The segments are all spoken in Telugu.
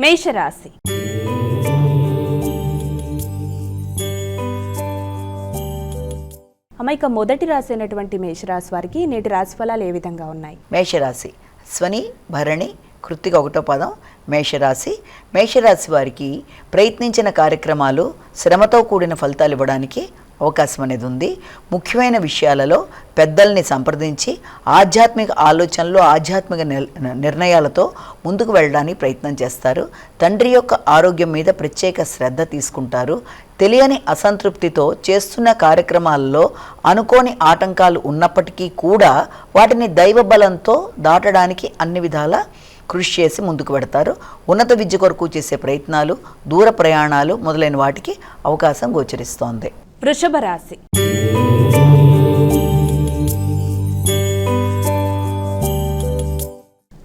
మేషరాశి. అమ్మాయిక మొదటి రాశి అయినటువంటి మేషరాశి వారికి నేటి రాశి ఫలాలు ఏ విధంగా ఉన్నాయి? మేషరాశి స్వని భరణి కృతిక ఒకటో పదం మేషరాశి మేషరాశి వారికి ప్రయత్నించిన కార్యక్రమాలు శ్రమతో కూడిన ఫలితాలు ఇవ్వడానికి అవకాశం అనేది ఉంది. ముఖ్యమైన విషయాలలో పెద్దల్ని సంప్రదించి ఆధ్యాత్మిక ఆలోచనలు ఆధ్యాత్మిక నిర్ణయాలతో ముందుకు వెళ్ళడానికి ప్రయత్నం చేస్తారు. తండ్రి యొక్క ఆరోగ్యం మీద ప్రత్యేక శ్రద్ధ తీసుకుంటారు. తెలియని అసంతృప్తితో చేస్తున్న కార్యక్రమాల్లో అనుకోని ఆటంకాలు ఉన్నప్పటికీ కూడా వాటిని దైవ బలంతో దాటడానికి అన్ని విధాల కృషి చేసి ముందుకు పెడతారు ఉన్నత విద్య కొరకు చేసే ప్రయత్నాలు దూర ప్రయాణాలు మొదలైన వాటికి అవకాశం గోచరిస్తోంది. వృషభ రాశి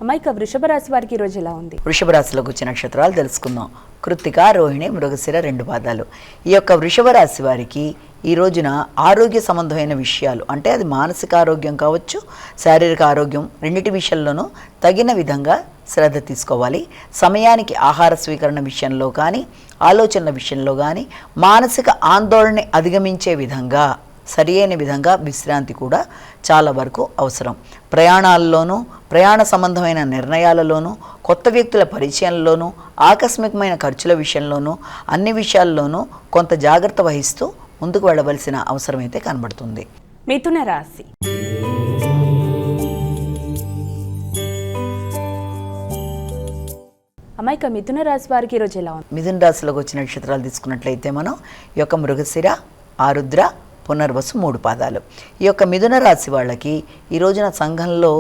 అమ్మాయిక వృషభ రాశి వారికి ఈరోజు ఎలా ఉంది? వృషభ రాశిలోకి వచ్చే నక్షత్రాలు తెలుసుకుందాం. కృత్తిక రోహిణి మృగశిర రెండు పాదాలు. ఈ యొక్క వృషభ రాశి వారికి ఈ రోజున ఆరోగ్య సంబంధమైన విషయాలు అంటే అది మానసిక ఆరోగ్యం కావచ్చు శారీరక ఆరోగ్యం రెండింటి విషయంలోనూ తగిన విధంగా శ్రద్ధ తీసుకోవాలి. సమయానికి ఆహార స్వీకరణ విషయంలో కానీ ఆలోచనల విషయంలో కానీ మానసిక ఆందోళనని అధిగమించే విధంగా సరియైన విధంగా విశ్రాంతి కూడా చాలా వరకు అవసరం. ప్రయాణాల్లోనూ ప్రయాణ సంబంధమైన నిర్ణయాలలోనూ కొత్త వ్యక్తుల పరిచయంలోనూ ఆకస్మికమైన ఖర్చుల విషయంలోనూ అన్ని విషయాల్లోనూ కొంత జాగ్రత్త వహిస్తూ ముందుకు వెళ్ళవలసిన అవసరం అయితే కనబడుతుంది. మిథున రాశి ఇక మిథున రాశి వారికి ఈరోజు ఎలా ఉంది? మిథున రాశిలోకి వచ్చిన నక్షత్రాలు తీసుకున్నట్లయితే మనం ఈ యొక్క మృగశిర ఆరుద్ర పునర్వసు మూడు పాదాలు. ఈ యొక్క మిథున రాశి వాళ్ళకి ఈ రోజున సంఘంలో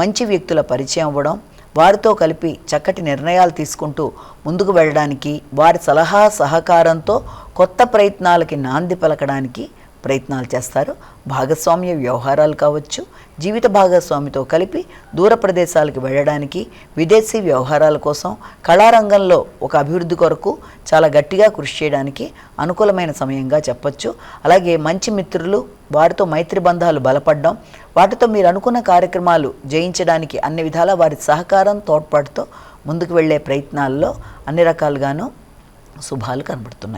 మంచి వ్యక్తుల పరిచయం అవ్వడం వారితో కలిపి చక్కటి నిర్ణయాలు తీసుకుంటూ ముందుకు వెళ్ళడానికి వారి సలహా సహకారంతో కొత్త ప్రయత్నాలకి నాంది పలకడానికి ప్రయత్నాలు చేస్తారు. భాగస్వామ్య వ్యవహారాలు కావచ్చు జీవిత భాగస్వామితో కలిపి దూర ప్రదేశాలకు వెళ్ళడానికి విదేశీ వ్యవహారాల కోసం కళారంగంలో ఒక అభివృద్ధి కొరకు చాలా గట్టిగా కృషి చేయడానికి అనుకూలమైన సమయంగా చెప్పచ్చు. అలాగే మంచి మిత్రులు వారితో మైత్రి బంధాలు బలపడడం వాటితో మీరు అనుకున్న కార్యక్రమాలు జయించడానికి అన్ని విధాల వారి సహకారం తోడ్పాటుతో ముందుకు వెళ్ళే ప్రయత్నాల్లో అన్ని రకాలుగాను శుభాలు కనబడుతున్నాయి.